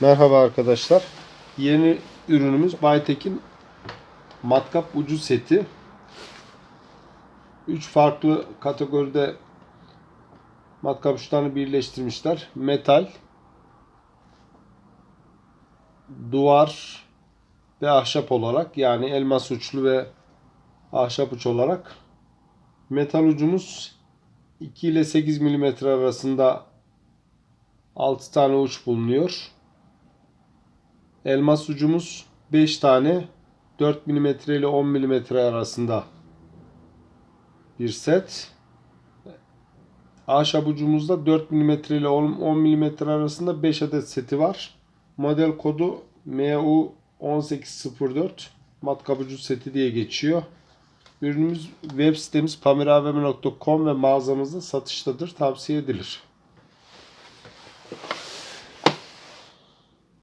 Merhaba arkadaşlar. Yeni ürünümüz Baytekin matkap ucu seti. 3 farklı kategoride matkap uçlarını birleştirmişler. Metal, duvar ve ahşap olarak yani elmas uçlu ve ahşap uç olarak. Metal ucumuz 2 ile 8 mm arasında 6 tane uç bulunuyor. Elmas ucumuz 5 tane 4 mm ile 10 mm arasında bir set. Ahşap ucumuzda 4 mm ile 10 mm arasında 5 adet seti var. Model kodu MU1804 matkap ucu seti diye geçiyor. Ürünümüz web sitemiz pamiravm.com ve mağazamızda satıştadır. Tavsiye edilir.